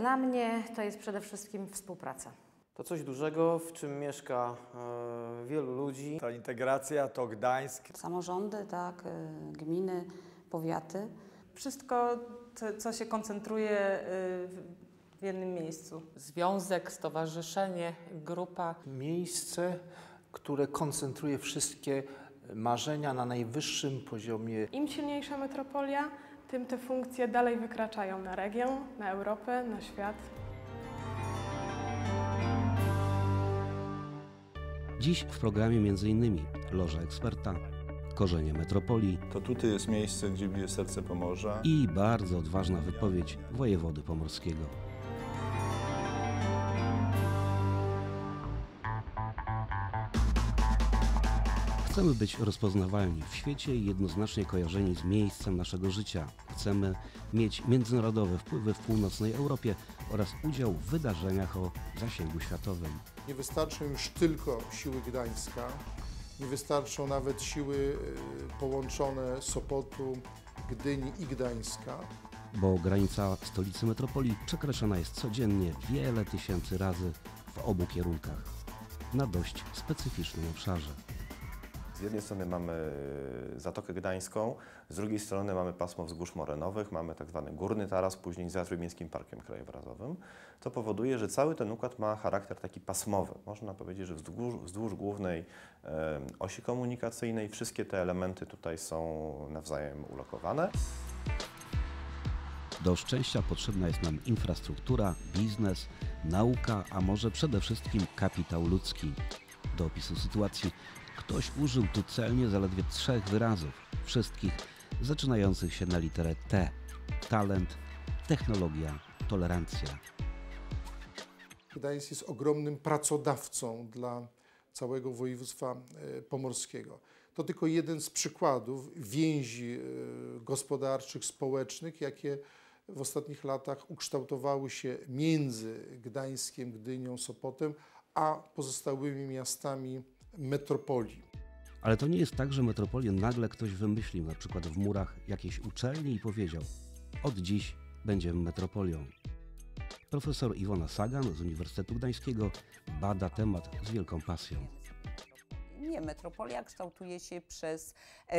Dla mnie to jest przede wszystkim współpraca. To coś dużego, w czym mieszka e, wielu ludzi. Ta integracja to Gdańsk. Samorządy, tak, y, gminy, powiaty. Wszystko, co, co się koncentruje y, w, w jednym miejscu. Związek, stowarzyszenie, grupa. Miejsce, które koncentruje wszystkie marzenia na najwyższym poziomie. Im silniejsza metropolia, tym te funkcje dalej wykraczają na region, na Europę, na świat. Dziś w programie m.in. Loża Eksperta, Korzenie Metropolii To tutaj jest miejsce, gdzie bije serce Pomorza. i bardzo odważna wypowiedź wojewody pomorskiego. Chcemy być rozpoznawalni w świecie i jednoznacznie kojarzeni z miejscem naszego życia. Chcemy mieć międzynarodowe wpływy w północnej Europie oraz udział w wydarzeniach o zasięgu światowym. Nie wystarczą już tylko siły Gdańska, nie wystarczą nawet siły e, połączone Sopotu, Gdyni i Gdańska. bo granica stolicy metropolii przekraczana jest codziennie wiele tysięcy razy w obu kierunkach na dość specyficznym obszarze. Z jednej strony mamy Zatokę Gdańską, z drugiej strony mamy pasmo wzgórz morenowych, mamy tak zwany górny taras, później za Trójmiejskim Parkiem Krajobrazowym. To powoduje, że cały ten układ ma charakter taki pasmowy. Można powiedzieć, że wzdłuż, wzdłuż głównej e, osi komunikacyjnej wszystkie te elementy tutaj są nawzajem ulokowane. Do szczęścia potrzebna jest nam infrastruktura, biznes, nauka, a może przede wszystkim kapitał ludzki. Do opisu sytuacji ktoś użył tu celnie zaledwie trzech wyrazów, wszystkich zaczynających się na literę T. Talent, technologia, tolerancja. Gdańsk jest ogromnym pracodawcą dla całego województwa e, pomorskiego. To tylko jeden z przykładów więzi e, gospodarczych, społecznych, jakie w ostatnich latach ukształtowały się między Gdańskiem, Gdynią, Sopotem, a pozostałymi miastami metropolii. Ale to nie jest tak, że metropolię nagle ktoś wymyślił, na przykład w murach jakiejś uczelni i powiedział: Od dziś będziemy metropolią. Profesor Iwona Sagan z Uniwersytetu Gdańskiego bada temat z wielką pasją. Metropolia kształtuje się przez e,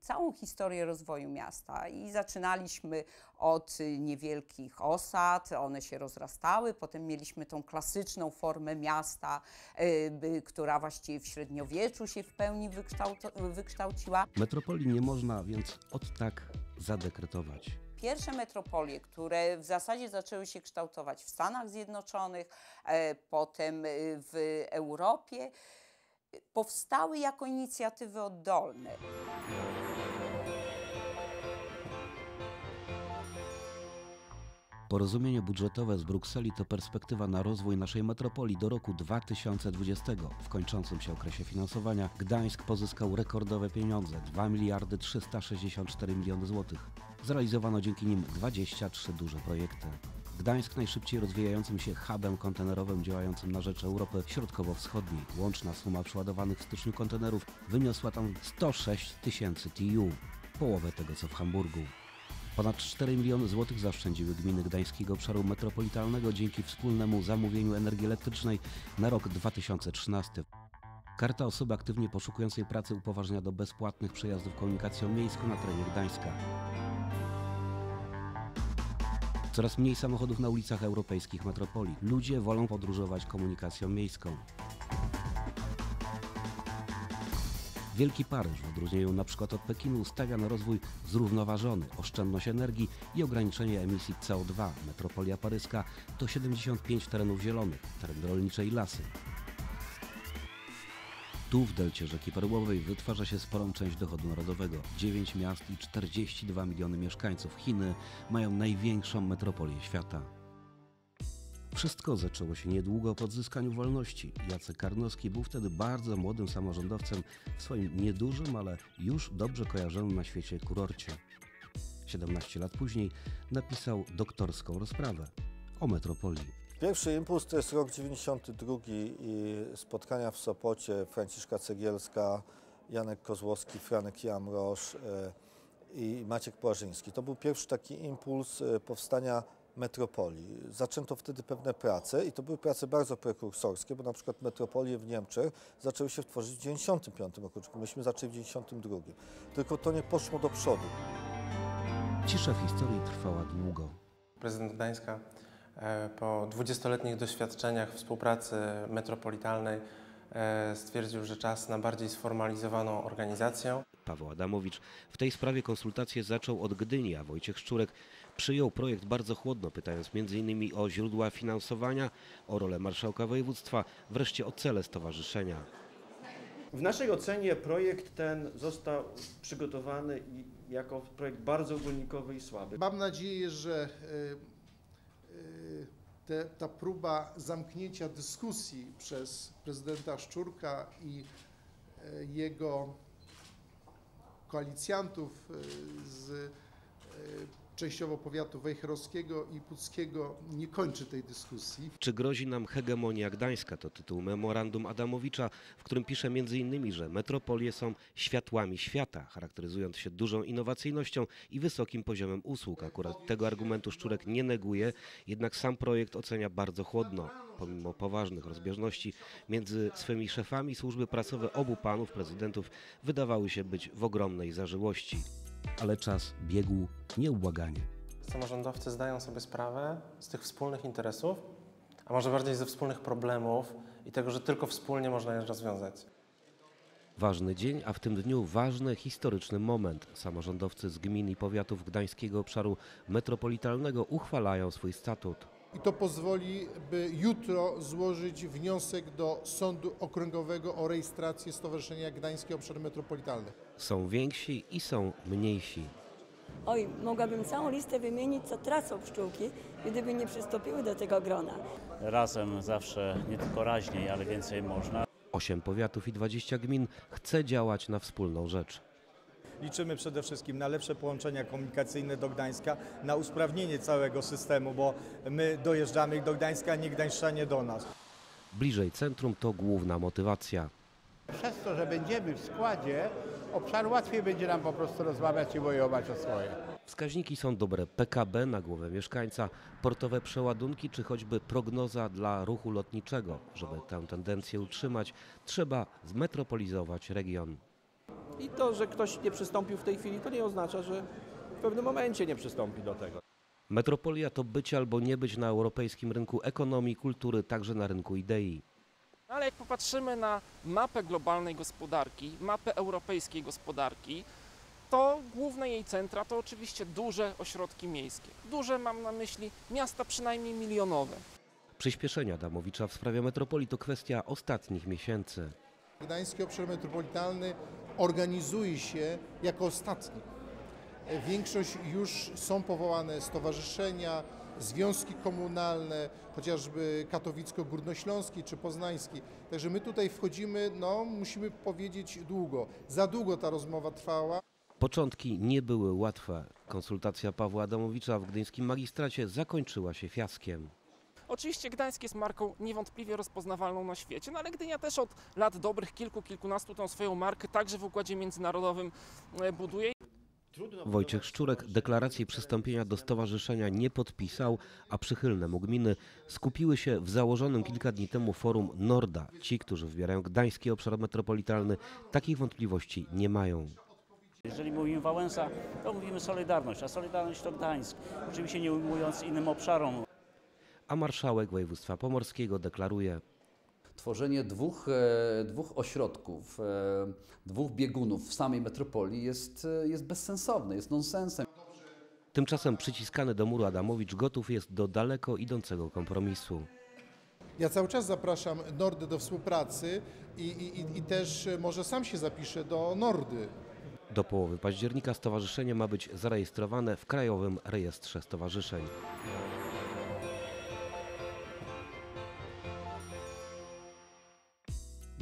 całą historię rozwoju miasta i zaczynaliśmy od niewielkich osad, one się rozrastały, potem mieliśmy tą klasyczną formę miasta, e, która właściwie w średniowieczu się w pełni wykształciła. Metropolii nie można więc od tak zadekretować. Pierwsze metropolie, które w zasadzie zaczęły się kształtować w Stanach Zjednoczonych, e, potem w Europie, powstały jako inicjatywy oddolne. Porozumienie budżetowe z Brukseli to perspektywa na rozwój naszej metropolii do roku 2020. W kończącym się okresie finansowania Gdańsk pozyskał rekordowe pieniądze 2 miliardy 364 miliony złotych. Zrealizowano dzięki nim 23 duże projekty. Gdańsk najszybciej rozwijającym się hubem kontenerowym działającym na rzecz Europy Środkowo-Wschodniej. Łączna suma przeładowanych w styczniu kontenerów wyniosła tam 106 tysięcy TU, połowę tego co w Hamburgu. Ponad 4 miliony złotych zaoszczędziły gminy Gdańskiego Obszaru Metropolitalnego dzięki wspólnemu zamówieniu energii elektrycznej na rok 2013. Karta osoby aktywnie poszukującej pracy upoważnia do bezpłatnych przejazdów komunikacją miejską na terenie Gdańska. Coraz mniej samochodów na ulicach europejskich metropolii. Ludzie wolą podróżować komunikacją miejską. Wielki Paryż, w odróżnieniu przykład od Pekinu, stawia na rozwój zrównoważony, oszczędność energii i ograniczenie emisji CO2. Metropolia paryska to 75 terenów zielonych, tereny rolnicze i lasy. Tu w delcie rzeki Perłowej wytwarza się sporą część dochodu narodowego. 9 miast i 42 miliony mieszkańców. Chiny mają największą metropolię świata. Wszystko zaczęło się niedługo po odzyskaniu wolności. Jacek Karnowski był wtedy bardzo młodym samorządowcem w swoim niedużym, ale już dobrze kojarzonym na świecie kurorcie. 17 lat później napisał doktorską rozprawę o metropolii. Pierwszy impuls to jest rok 92 i spotkania w Sopocie Franciszka Cegielska, Janek Kozłowski, Franek Jamrosz e, i Maciek Płażyński. To był pierwszy taki impuls e, powstania metropolii. Zaczęto wtedy pewne prace i to były prace bardzo prekursorskie, bo na przykład metropolie w Niemczech zaczęły się tworzyć w 1995 roku, myśmy zaczęli w 1992. Tylko to nie poszło do przodu. Cisza w historii trwała długo. Prezydent Gdańska po 20-letnich doświadczeniach współpracy metropolitalnej e, stwierdził, że czas na bardziej sformalizowaną organizację. Paweł Adamowicz w tej sprawie konsultacje zaczął od Gdyni, a Wojciech Szczurek przyjął projekt bardzo chłodno, pytając m.in. o źródła finansowania, o rolę marszałka województwa, wreszcie o cele stowarzyszenia. W naszej ocenie projekt ten został przygotowany jako projekt bardzo ogólnikowy i słaby. Mam nadzieję, że y, te, ta próba zamknięcia dyskusji przez prezydenta Szczurka i y, jego koalicjantów y, z y, częściowo powiatu wejherowskiego i puckiego nie kończy tej dyskusji. Czy grozi nam hegemonia gdańska? To tytuł memorandum Adamowicza, w którym pisze m.in., że metropolie są światłami świata, charakteryzując się dużą innowacyjnością i wysokim poziomem usług. Akurat tego argumentu Szczurek nie neguje, jednak sam projekt ocenia bardzo chłodno. Pomimo poważnych rozbieżności między swymi szefami służby prasowe obu panów prezydentów wydawały się być w ogromnej zażyłości. Ale czas biegł nieubłaganie. Samorządowcy zdają sobie sprawę z tych wspólnych interesów, a może bardziej ze wspólnych problemów i tego, że tylko wspólnie można je rozwiązać. Ważny dzień, a w tym dniu ważny historyczny moment. Samorządowcy z gmin i powiatów Gdańskiego Obszaru Metropolitalnego uchwalają swój statut. I to pozwoli, by jutro złożyć wniosek do Sądu Okręgowego o rejestrację Stowarzyszenia Gdański Obszar Metropolitalny. Są więksi i są mniejsi. Oj, mogłabym całą listę wymienić, co tracą pszczółki, gdyby nie przystąpiły do tego grona. Razem zawsze nie tylko raźniej, ale więcej można. Osiem powiatów i 20 gmin chce działać na wspólną rzecz. Liczymy przede wszystkim na lepsze połączenia komunikacyjne do Gdańska, na usprawnienie całego systemu, bo my dojeżdżamy do Gdańska, nie Gdańszczanie do nas. Bliżej centrum to główna motywacja. Przez to, że będziemy w składzie obszaru, łatwiej będzie nam po prostu rozmawiać i wojować o swoje. Wskaźniki są dobre. PKB na głowę mieszkańca, portowe przeładunki czy choćby prognoza dla ruchu lotniczego. Żeby tę tendencję utrzymać, trzeba zmetropolizować region. I to, że ktoś nie przystąpił w tej chwili, to nie oznacza, że w pewnym momencie nie przystąpi do tego. Metropolia to być albo nie być na europejskim rynku ekonomii, kultury, także na rynku idei. Ale jak popatrzymy na mapę globalnej gospodarki, mapę europejskiej gospodarki, to główne jej centra to oczywiście duże ośrodki miejskie. Duże mam na myśli miasta przynajmniej milionowe. Przyspieszenia Adamowicza w sprawie metropolii to kwestia ostatnich miesięcy. Gdański Obszar Metropolitalny organizuje się jako ostatni. Większość już są powołane stowarzyszenia, związki komunalne, chociażby katowicko-górnośląski czy poznański. Także my tutaj wchodzimy, no musimy powiedzieć długo. Za długo ta rozmowa trwała. Początki nie były łatwe. Konsultacja Pawła Adamowicza w gdyńskim magistracie zakończyła się fiaskiem. Oczywiście Gdańsk jest marką niewątpliwie rozpoznawalną na świecie, no ale Gdynia też od lat dobrych kilku, kilkunastu tą swoją markę także w układzie międzynarodowym e, buduje. Wojciech Szczurek deklaracji przystąpienia do stowarzyszenia nie podpisał, a przychylne mu gminy skupiły się w założonym kilka dni temu forum Norda. Ci, którzy wybierają gdański obszar metropolitalny, takich wątpliwości nie mają. Jeżeli mówimy Wałęsa, to mówimy Solidarność, a Solidarność to Gdańsk. Oczywiście nie ujmując innym obszarom. A marszałek województwa pomorskiego deklaruje, Tworzenie dwóch, e, dwóch ośrodków, e, dwóch biegunów w samej metropolii jest, e, jest bezsensowne, jest nonsensem. Tymczasem przyciskany do muru Adamowicz gotów jest do daleko idącego kompromisu. Ja cały czas zapraszam Nordy do współpracy i, i, i też może sam się zapiszę do Nordy. Do połowy października stowarzyszenie ma być zarejestrowane w Krajowym Rejestrze Stowarzyszeń.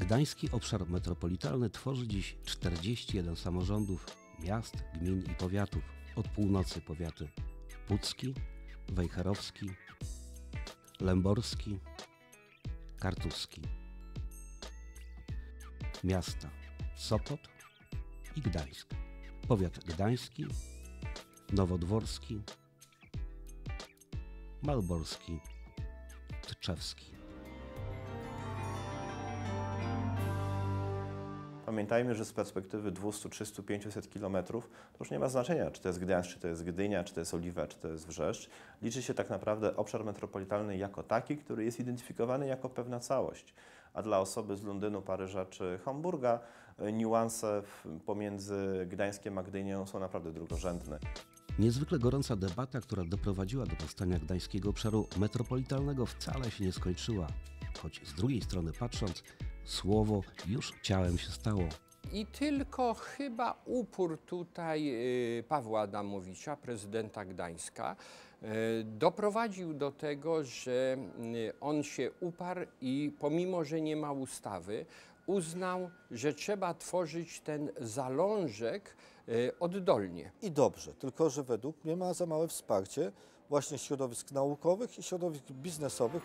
Gdański obszar metropolitalny tworzy dziś 41 samorządów, miast, gmin i powiatów. Od północy powiaty Pucki, Wejherowski, Lęborski, Kartuski. Miasta Sopot i Gdańsk. Powiat gdański, nowodworski, Malborski, Tczewski. Pamiętajmy, że z perspektywy 200, 300, 500 kilometrów to już nie ma znaczenia, czy to jest Gdańsk, czy to jest Gdynia, czy to jest Oliwa, czy to jest Wrzeszcz. Liczy się tak naprawdę obszar metropolitalny jako taki, który jest identyfikowany jako pewna całość. A dla osoby z Londynu, Paryża czy Hamburga y, niuanse pomiędzy Gdańskiem a Gdynią są naprawdę drugorzędne. Niezwykle gorąca debata, która doprowadziła do powstania gdańskiego obszaru metropolitalnego, wcale się nie skończyła. Choć z drugiej strony patrząc, słowo już ciałem się stało. I tylko chyba upór tutaj y, Pawła Adamowicza, prezydenta Gdańska, y, doprowadził do tego, że y, on się uparł i pomimo, że nie ma ustawy, uznał, że trzeba tworzyć ten zalążek oddolnie. I dobrze, tylko że według mnie ma za małe wsparcie właśnie środowisk naukowych i środowisk biznesowych.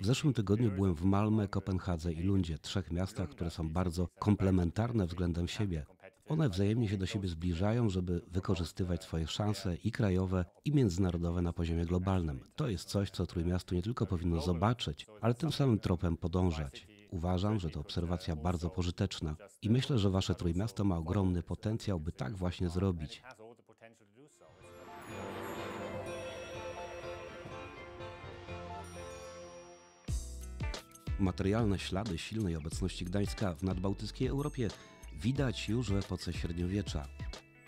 W zeszłym tygodniu byłem w Malmö, Kopenhadze i Lundzie, trzech miastach, które są bardzo komplementarne względem siebie. One wzajemnie się do siebie zbliżają, żeby wykorzystywać swoje szanse i krajowe, i międzynarodowe na poziomie globalnym. To jest coś, co Trójmiasto nie tylko powinno zobaczyć, ale tym samym tropem podążać. Uważam, że to obserwacja bardzo pożyteczna i myślę, że wasze Trójmiasto ma ogromny potencjał, by tak właśnie zrobić. Materialne ślady silnej obecności Gdańska w nadbałtyckiej Europie widać już w epoce średniowiecza.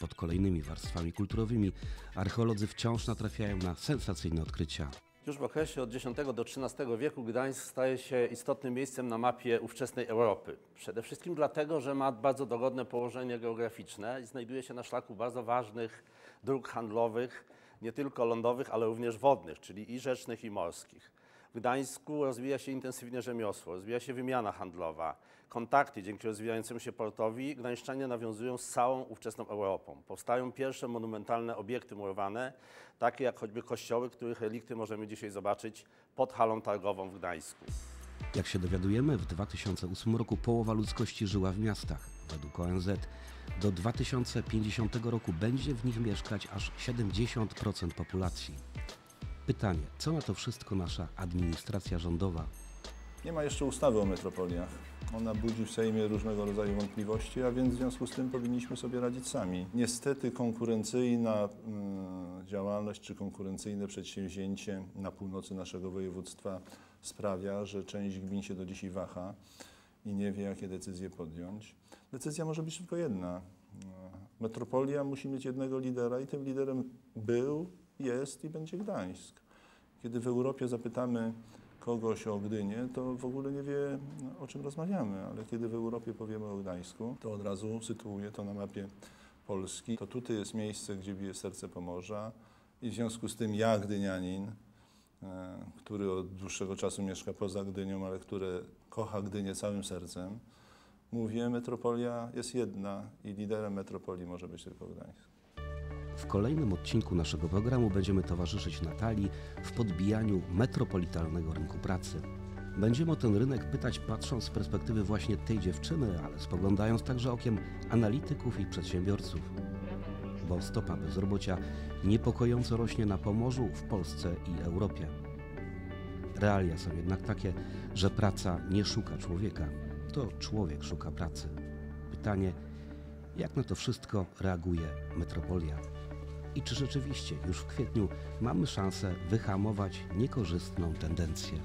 Pod kolejnymi warstwami kulturowymi archeolodzy wciąż natrafiają na sensacyjne odkrycia. Już w okresie od X do XIII wieku Gdańsk staje się istotnym miejscem na mapie ówczesnej Europy. Przede wszystkim dlatego, że ma bardzo dogodne położenie geograficzne i znajduje się na szlaku bardzo ważnych dróg handlowych, nie tylko lądowych, ale również wodnych, czyli i rzecznych, i morskich. W Gdańsku rozwija się intensywnie rzemiosło, rozwija się wymiana handlowa, kontakty dzięki rozwijającemu się portowi gdańszczanie nawiązują z całą ówczesną Europą. Powstają pierwsze monumentalne obiekty murowane, takie jak choćby kościoły, których relikty możemy dzisiaj zobaczyć pod halą targową w Gdańsku. Jak się dowiadujemy, w 2008 roku połowa ludzkości żyła w miastach. Według ONZ do 2050 roku będzie w nich mieszkać aż 70% populacji. Pytanie, co na to wszystko nasza administracja rządowa? Nie ma jeszcze ustawy o metropoliach. Ona budzi w Sejmie różnego rodzaju wątpliwości, a więc w związku z tym powinniśmy sobie radzić sami. Niestety konkurencyjna mm, działalność czy konkurencyjne przedsięwzięcie na północy naszego województwa sprawia, że część gmin się do dzisiaj waha i nie wie, jakie decyzje podjąć. Decyzja może być tylko jedna. Metropolia musi mieć jednego lidera i tym liderem był, jest i będzie Gdańsk. Kiedy w Europie zapytamy kogoś o Gdynię, to w ogóle nie wie, o czym rozmawiamy, ale kiedy w Europie powiemy o Gdańsku, to od razu sytuuje to na mapie Polski. To tutaj jest miejsce, gdzie bije serce Pomorza i w związku z tym ja, gdynianin, e, który od dłuższego czasu mieszka poza Gdynią, ale który kocha Gdynię całym sercem, mówię, metropolia jest jedna i liderem metropolii może być tylko Gdańsk. W kolejnym odcinku naszego programu będziemy towarzyszyć Natalii w podbijaniu metropolitalnego rynku pracy. Będziemy o ten rynek pytać patrząc z perspektywy właśnie tej dziewczyny, ale spoglądając także okiem analityków i przedsiębiorców. Bo stopa bezrobocia niepokojąco rośnie na Pomorzu, w Polsce i Europie. Realia są jednak takie, że praca nie szuka człowieka, to człowiek szuka pracy. Pytanie, jak na to wszystko reaguje metropolia? I czy rzeczywiście już w kwietniu mamy szansę wyhamować niekorzystną tendencję?